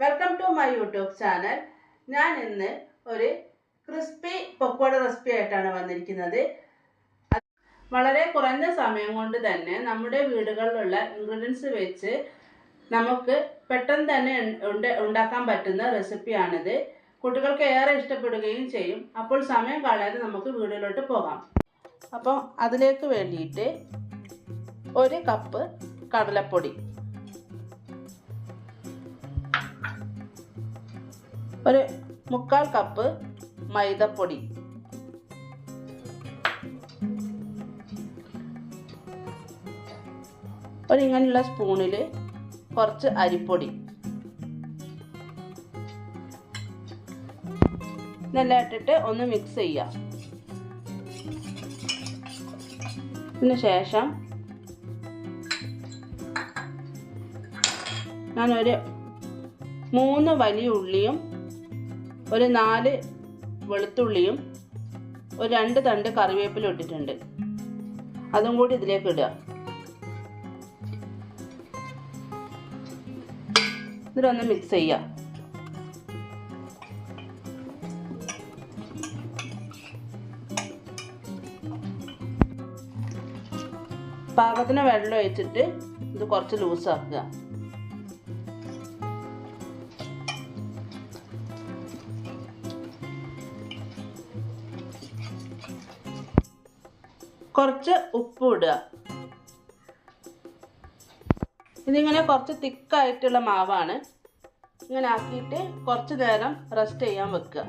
Welcome to my YouTube channel ഞാൻ ഇന്ന് ഒരു ക്രിസ്പി പൊക്കോട റെസിപ്പി ആയിട്ടാണ് വന്നിരിക്കുന്നത്. വളരെ കുറഞ്ഞ സമയം കൊണ്ട് തന്നെ നമ്മുടെ വീടുകളിലുള്ള ഇൻഗ്രീഡിയൻസ് വെച്ച് നമുക്ക് പെട്ടെന്ന് തന്നെ ഉണ്ട- ഉണ്ട- ഉണ്ടാക്കാൻ പറ്റുന്ന റെസിപ്പിയാണിത് കുട്ടികൾക്ക് ഏറെ ഇഷ്ടപ്പെടുകയും ചെയ്യും. അപ്പോൾ സമയം കളയാതെ നമുക്ക് വീടിലോട്ട് പോകാം. അപ്പം അതിലേക്ക് വേണ്ടിയിട്ട് ഒരു കപ്പ് കടലപ്പൊടി. ഒരു മുക്കാൽ കപ്പ് മൈദപ്പൊടി. ഒരു ഇങ്ങനെയുള്ള സ്പൂണിൽ കുറച്ച് അരിപ്പൊടി. ഇതെല്ലാം ഇട്ടിട്ട് ഒന്ന് മിക്സ് ചെയ്യാം. ഇതിന് ശേഷം ഞാനൊരു മൂന്ന് വലിയ ഉള്ളിയും ഒരു നാല് വെളുത്തുള്ളിയും ഒരു രണ്ട് തണ്ട് കറിവേപ്പില ഇട്ടിട്ടുണ്ട്. അതും കൂടി ഇതിലേക്ക് ഇടുക. ഇതിലൊന്ന് മിക്സ് ചെയ്യുക. പാകത്തിന് വെള്ളം ഒഴിച്ചിട്ട് ഇത് കുറച്ച് ലൂസാക്കുക കുറച്ച് ഉപ്പ് ഇടുക. ഇതിങ്ങനെ കുറച്ച് തിക്കായിട്ടുള്ള മാവാണ്. ഇങ്ങനെ ആക്കിയിട്ട് കുറച്ച് നേരം റെസ്റ്റ് ചെയ്യാൻ വെക്കുക.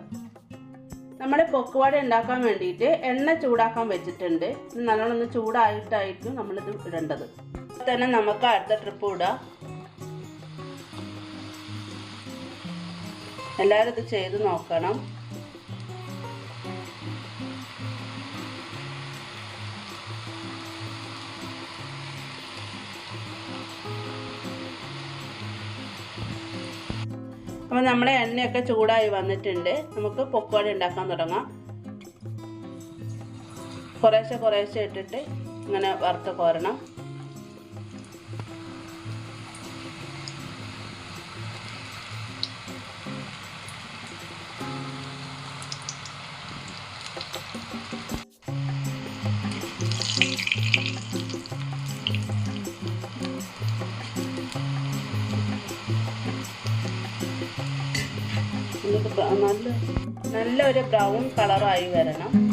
നമ്മുടെ പൊക്കുവാട ഉണ്ടാക്കാൻ വേണ്ടിയിട്ട് എണ്ണ ചൂടാക്കാൻ വെച്ചിട്ടുണ്ട്. ഇത് നല്ലോണം ഒന്ന് ചൂടായിട്ടായിരിക്കും നമ്മളിത് ഇടേണ്ടത്. തന്നെ നമുക്ക് അടുത്ത ട്രിപ്പ് ഇടാം. എല്ലാവരും ഇത് ചെയ്ത് നോക്കണം. അപ്പോൾ നമ്മുടെ എണ്ണയൊക്കെ ചൂടായി വന്നിട്ടുണ്ട്. നമുക്ക് പൊക്കോട ഉണ്ടാക്കാൻ തുടങ്ങാം. കുറേശ്ശെ കുറേശ്ശെ ഇട്ടിട്ട് ഇങ്ങനെ വറുത്ത് കോരണം. ബ്ര- നല്ല നല്ലൊരു ബ്രൗൺ കളറായി വരണം.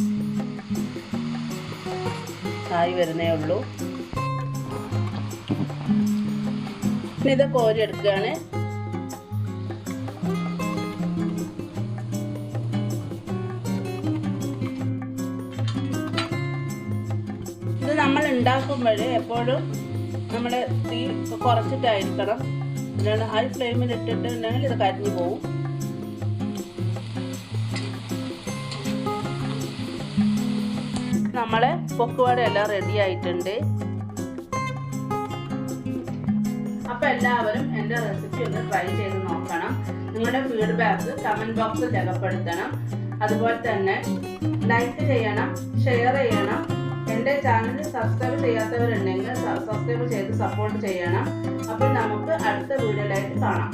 ആയി വരുന്നേ ഉള്ളൂ. ഇത് കോരി എടുക്കുകയാണ്. ഇത് നമ്മൾ ഉണ്ടാക്കുമ്പോൾ എപ്പോഴും നമ്മൾ തീ കുറച്ചിട്ടായിരിക്കണം. ഹൈ ഫ്ലെയിമിൽ ഇട്ടിട്ടുണ്ടെങ്കിൽ ഇത് കരിഞ്ഞു പോകും നമ്മളെ പൊക്കുവട എല്ലാം റെഡി ആയിട്ടുണ്ട്. അപ്പൊ എല്ലാവരും എന്റെ റെസിപ്പി ഒന്ന് ട്രൈ ചെയ്ത് നോക്കണം. നിങ്ങളുടെ ഫീഡ്ബാക്ക് കമന്റ് ബോക്സിൽ രേഖപ്പെടുത്തണം. അതുപോലെ തന്നെ ലൈക്ക് ചെയ്യണം ഷെയർ ചെയ്യണം. എന്റെ ചാനൽ സബ്സ്ക്രൈബ് ചെയ്യാത്തവരുണ്ടെങ്കിൽ സബ്സ്ക്രൈബ് ചെയ്ത് സപ്പോർട്ട് ചെയ്യണം. അപ്പോൾ നമുക്ക് അടുത്ത വീഡിയോയിലായിട്ട് കാണാം.